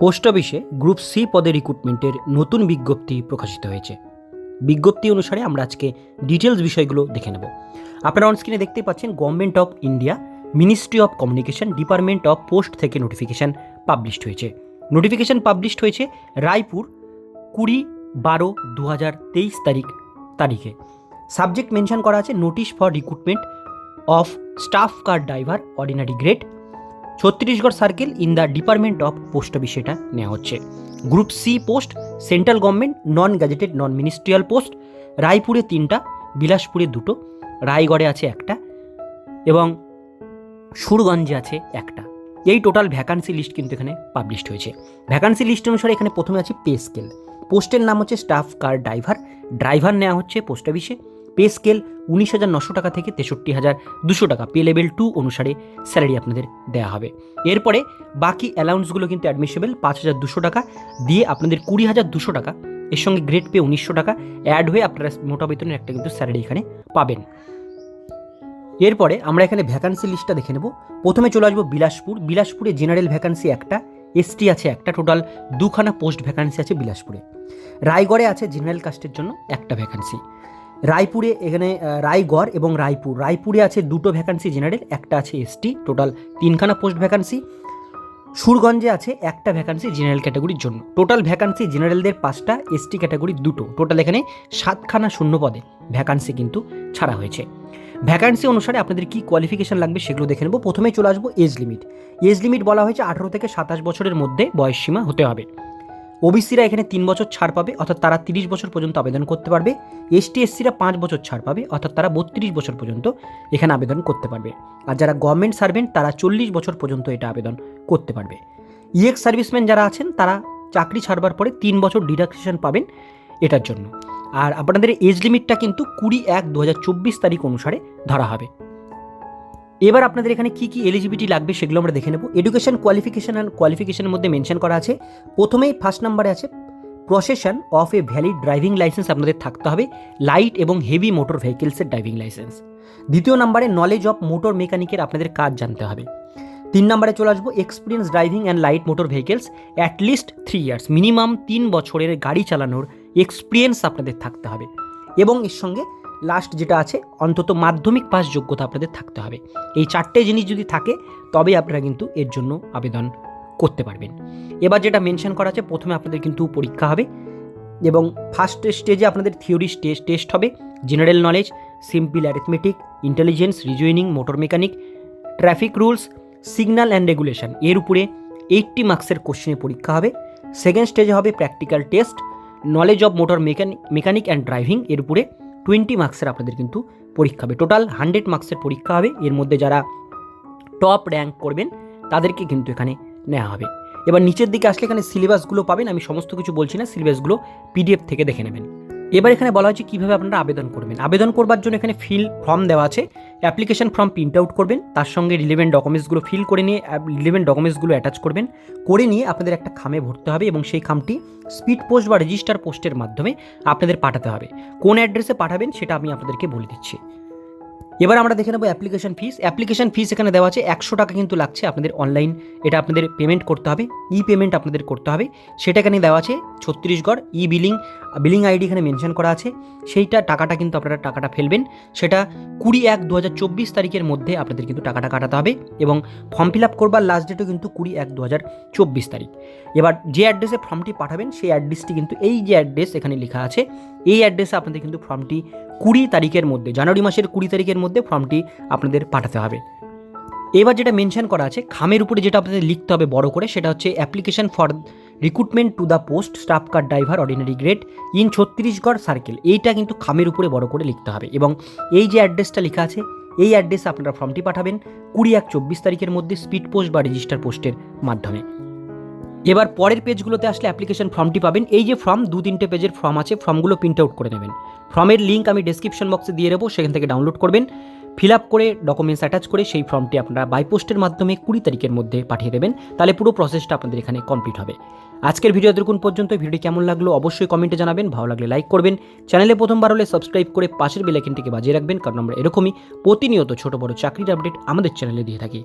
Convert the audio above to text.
Post অফিসে group C পদে রিক্রুটমেন্টের নতুন বিজ্ঞপ্তি প্রকাশিত হয়েছে। বিজ্ঞপ্তি অনুসারে আমরা আজকে ডিটেলস বিষয়গুলো দেখে নেব। আপনারা অনস্ক্রিনে দেখতে পাচ্ছেন government of India ministry of communication department of post থেকে নোটিফিকেশান পাবলিশড হয়েছে। নোটিফিকেশান পাবলিশড হয়েছে রায়পুর কুড়ি বারো দু হাজার তেইশ তারিখ তারিখে। সাবজেক্ট মেনশন করা আছে notice for recruitment of staff car driver ordinary grade Chhattisgarh circle in the department of post office এটা নেওয়া হচ্ছে। Group C post, central government, non gazetted, non ministerial post, রায়পুরে তিনটা, বিলাসপুরে দুটো, রায়গড়ে আছে একটা এবং সুরগঞ্জে আছে একটা। এই টোটাল ভ্যাকান্সি লিস্ট কিন্তু এখানে পাবলিশড হয়েছে। ভ্যাকান্সি লিস্ট অনুসারে এখানে প্রথমে আছে পে স্কেল। পোস্টের নাম হচ্ছে স্টাফ কার ড্রাইভার। ড্রাইভার নেওয়া হচ্ছে পোস্ট অফিসে। পে স্কেল উনিশ হাজার নশো টাকা থেকে তেষট্টি হাজার দুশো টাকা। পে লেভেল টু অনুসারে স্যালারি আপনাদের দেওয়া হবে। এরপরে বাকি অ্যালাউন্সগুলো কিন্তু অ্যাডমিসেবল পাঁচ হাজার দুশো টাকা। দিয়ে আপনাদের কুড়ি হাজার দুশো টাকা। এর সঙ্গে গ্রেড পে উনিশশো টাকা। অ্যাড হয়ে আপনারা মোটা বেতনের একটা কিন্তু স্যালারি এখানে পাবেন। এরপরে আমরা এখানে ভ্যাকান্সি লিস্টটা দেখে নেব। প্রথমে চলে আসব বিলাসপুর। বিলাসপুরে জেনারেল ভ্যাকান্সি একটা এসটি আছে একটা টোটাল দুখানা পোস্ট ভ্যাকান্সি আছে বিলাসপুরে। রায়গড়ে আছে জেনারেল কাস্টের জন্য একটা ভ্যাকান্সি রায়পুরে, এখানে রায়গড় এবং রায়পুর। রায়পুরে আছে দুটো ভ্যাকান্সি জেনারেল একটা আছে এসটি টোটাল তিনখানা পোস্ট ভ্যাকান্সি সুরগঞ্জে আছে একটা ভ্যাকান্সি জেনারেল ক্যাটাগরির জন্য। টোটাল ভ্যাকান্সি জেনারেলদের পাঁচটা এসটি ক্যাটাগরি দুটো। টোটাল এখানে সাতখানা শূন্য পদে ভ্যাকান্সি কিন্তু ছাড়া হয়েছে। ভ্যাকান্সি অনুসারে আপনাদের কি কোয়ালিফিকেশন লাগবে সেগুলো দেখে নেব। প্রথমে চলে আসব এজ লিমিট এজ লিমিট বলা হয়েছে আঠারো থেকে সাতাশ বছরের মধ্যে বয়সসীমা হতে হবে। ওবিসিরা এখানে তিন বছর ছাড় পাবে, অর্থাৎ তারা তিরিশ বছর পর্যন্ত আবেদন করতে পারবে। এসটি এসসিরা পাঁচ বছর ছাড় পাবে, অর্থাৎ তারা বত্রিশ বছর পর্যন্ত এখানে আবেদন করতে পারবে। আর যারা গভর্নমেন্ট সার্ভেন্ট তারা চল্লিশ বছর পর্যন্ত এটা আবেদন করতে পারবে। ইএক্স সার্ভিসম্যান যারা আছেন, তারা চাকরি ছাড়বার পরে তিন বছর ডিডাকশন পাবেন এটার জন্য। আর আপনাদের এজ লিমিটটা কিন্তু কুড়ি এক দু তারিখ অনুসারে ধরা হবে। এবার আপনাদের এখানে কি কি এলিজিবিলিটি লাগবে সেগুলো আমরা দেখে নেব। এডুকেশন কোয়ালিফিকেশন অ্যান্ড কোয়ালিফিকেশনের মধ্যে মেনশন করা আছে। প্রথমেই ফার্স্ট নাম্বারে আছে possession of a valid driving licence আপনাদের থাকতে হবে লাইট এবং হেভি মোটর ভেহিকেলসের ড্রাইভিং লাইসেন্স দ্বিতীয় নাম্বারে নলেজ অফ মোটর মেকানিকের আপনাদের কাজ জানতে হবে। তিন নম্বরে চলে আসব experience driving and light motor vehicles at least three years minimum তিন বছরের গাড়ি চালানোর এক্সপিরিয়েন্স আপনাদের থাকতে হবে। এবং এর সঙ্গে লাস্ট যেটা আছে, অন্তত মাধ্যমিক পাস যোগ্যতা আপনাদের থাকতে হবে। এই চারটে জিনিস যদি থাকে তবে আপনারা কিন্তু এর জন্য আবেদন করতে পারবেন। এবার যেটা মেনশন করা আছে, প্রথমে আপনাদের কিন্তু পরীক্ষা হবে এবং ফার্স্ট স্টেজে আপনাদের থিওরি টেস্ট টেস্ট হবে। General knowledge simple arithmetic intelligence reasoning motor mechanic traffic rules signal and regulation এর উপরে এইটটি মার্কসের কোশ্চেনে পরীক্ষা হবে। সেকেন্ড স্টেজে হবে practical test knowledge of motor mechanic mechanic and driving এর উপরে টোয়েন্টি মার্কসের আপনাদের কিন্তু পরীক্ষা হবে। টোটাল হান্ড্রেড মার্কসের পরীক্ষা হবে। এর মধ্যে যারা টপ র্যাঙ্ক করবেন, তাদেরকে কিন্তু এখানে নেওয়া হবে। এবার নিচের দিকে আসলে এখানে সিলেবাসগুলো পাবেন। আমি সমস্ত কিছু বলছি না সিলেবাসগুলো পিডিএফ থেকে দেখে নেবেন। এবার এখানে বলা হয়েছে কীভাবে আপনারা আবেদন করবেন। আবেদন করবার জন্য এখানে ফিল ফর্ম দেওয়া আছে। অ্যাপ্লিকেশন ফর্ম প্রিন্ট আউট করবেন। তার সঙ্গে রিলেভেন্ট ডকুমেন্টসগুলো ফিল করে নিয়ে রিলেভেন্ট ডকুমেন্টসগুলো অ্যাটাচ করবেন। করে নিয়ে আপনাদের একটা খামে ভরতে হবে এবং সেই খামটি স্পিড পোস্ট বা রেজিস্টার পোস্টের মাধ্যমে আপনাদের পাঠাতে হবে। কোন অ্যাড্রেসে পাঠাবেন সেটা আমি আপনাদেরকে বলে দিচ্ছি। এবার আমরা দেখে নেব অ্যাপ্লিকেশন ফিস অ্যাপ্লিকেশন ফিস এখানে দেওয়া আছে একশো টাকা কিন্তু লাগছে আপনাদের অনলাইন এটা আপনাদের পেমেন্ট করতে হবে ই পেমেন্ট আপনাদের করতে হবে। সেটা এখানে দেওয়া আছে Chhattisgarh e billing billing ID এখানে মেনশন করা আছে। সেইটা টাকাটা কিন্তু আপনারা টাকাটা ফেলবেন। সেটা কুড়ি এক দু হাজার চব্বিশ তারিখের মধ্যে আপনাদের কিন্তু টাকাটা কাটাতে হবে এবং ফর্ম ফিল আপ করবার লাস্ট ডেটও কিন্তু কুড়ি এক দু হাজার চব্বিশ তারিখ। এবার যে অ্যাড্রেসে ফর্মটি পাঠাবেন, সেই অ্যাড্রেসটি কিন্তু এই যে অ্যাড্রেস এখানে লেখা আছে, এই অ্যাড্রেসে আপনাদের কিন্তু ফর্মটি কুড়ি তারিখের মধ্যে, জানুয়ারি মাসের কুড়ি তারিখের মধ্যে ফর্মটি আপনাদের পাঠাতে হবে। এবার যেটা মেনশন করা আছে, খামের উপরে যেটা আপনাদের লিখতে হবে বড় করে, সেটা হচ্ছে application for recruitment to the post staff car driver ordinary grade in Chhattisgarh circle এইটা কিন্তু খামের উপরে বড় করে লিখতে হবে এবং এই যে অ্যাড্রেসটা লেখা আছে, এই অ্যাড্রেসে আপনারা ফর্মটি পাঠাবেন কুড়ি এক চব্বিশ তারিখের মধ্যে স্পিড পোস্ট বা রেজিস্টার পোস্টের মাধ্যমে। এবার পরের পেজগুলোতে আসলে অ্যাপ্লিকেশন ফর্মটি পাবেন। এই যে ফর্ম দু তিনটে পেজের ফর্ম আছে ফর্মগুলো প্রিন্ট আউট করে নেবেন। ফর্মের লিঙ্ক আমি ডেসক্রিপশন বক্সে দিয়ে দেবো, সেখান থেকে ডাউনলোড করবেন। ফিল আপ করে ডকুমেন্টস অ্যাটাচ করে সেই ফর্মটি আপনারা বাই পোস্টের মাধ্যমে কুড়ি তারিখের মধ্যে পাঠিয়ে দেবেন। তাহলে পুরো প্রসেসটা আপনাদের এখানে কমপ্লিট হবে। আজকের ভিডিও দেখুন পর্যন্ত। ভিডিওটি কেমন লাগল অবশ্যই কমেন্টে জানাবেন। ভালো লাগলে লাইক করবেন। চ্যানেলে প্রথমবার হলে সাবস্ক্রাইব করে পাশের বেলাইকেনটিকে বাজিয়ে রাখবেন। কারণ আমরা এরকমই প্রতিনিয়ত ছোট বড় চাকরির আপডেট আমাদের চ্যানেলে দিয়ে থাকি।